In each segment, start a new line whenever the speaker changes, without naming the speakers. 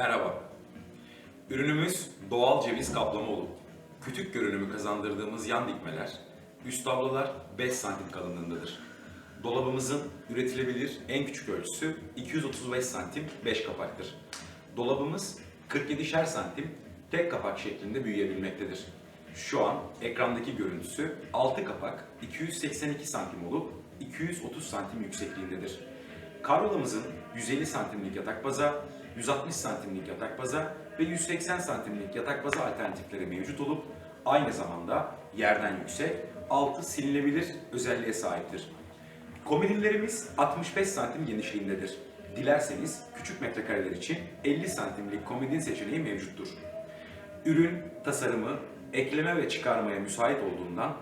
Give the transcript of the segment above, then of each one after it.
Merhaba. Ürünümüz doğal ceviz kaplama olup, kütük görünümü kazandırdığımız yan dikmeler, üst tablolar 5 santim kalınlığındadır. Dolabımızın üretilebilir en küçük ölçüsü 235 santim 5 kapaktır. Dolabımız 47'şer santim tek kapak şeklinde büyüyebilmektedir. Şu an ekrandaki görüntüsü 6 kapak 282 santim olup 230 santim yüksekliğindedir. Karyolamızın 150 santimlik yatak baza, 160 santimlik yatak baza ve 180 santimlik yatak baza alternatifleri mevcut olup aynı zamanda yerden yüksek, altı silinebilir özelliğe sahiptir. Komodinlerimiz 65 santim genişliğindedir. Dilerseniz küçük metrekareler için 50 santimlik komodin seçeneği mevcuttur. Ürün tasarımı ekleme ve çıkarmaya müsait olduğundan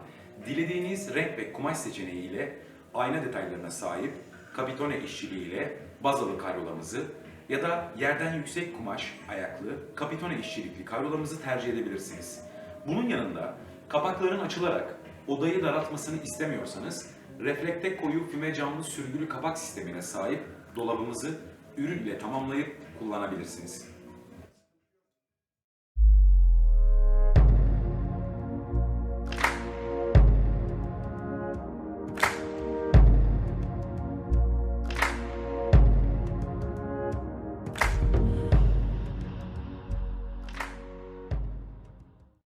dilediğiniz renk ve kumaş seçeneği ile ayna detaylarına sahip kapitone işçiliğiyle bazalı karyolamızı ya da yerden yüksek kumaş ayaklı kapitone işçilikli karyolamızı tercih edebilirsiniz. Bunun yanında kapakların açılarak odayı daraltmasını istemiyorsanız reflekte koyu füme camlı sürgülü kapak sistemine sahip dolabımızı ürün ile tamamlayıp kullanabilirsiniz.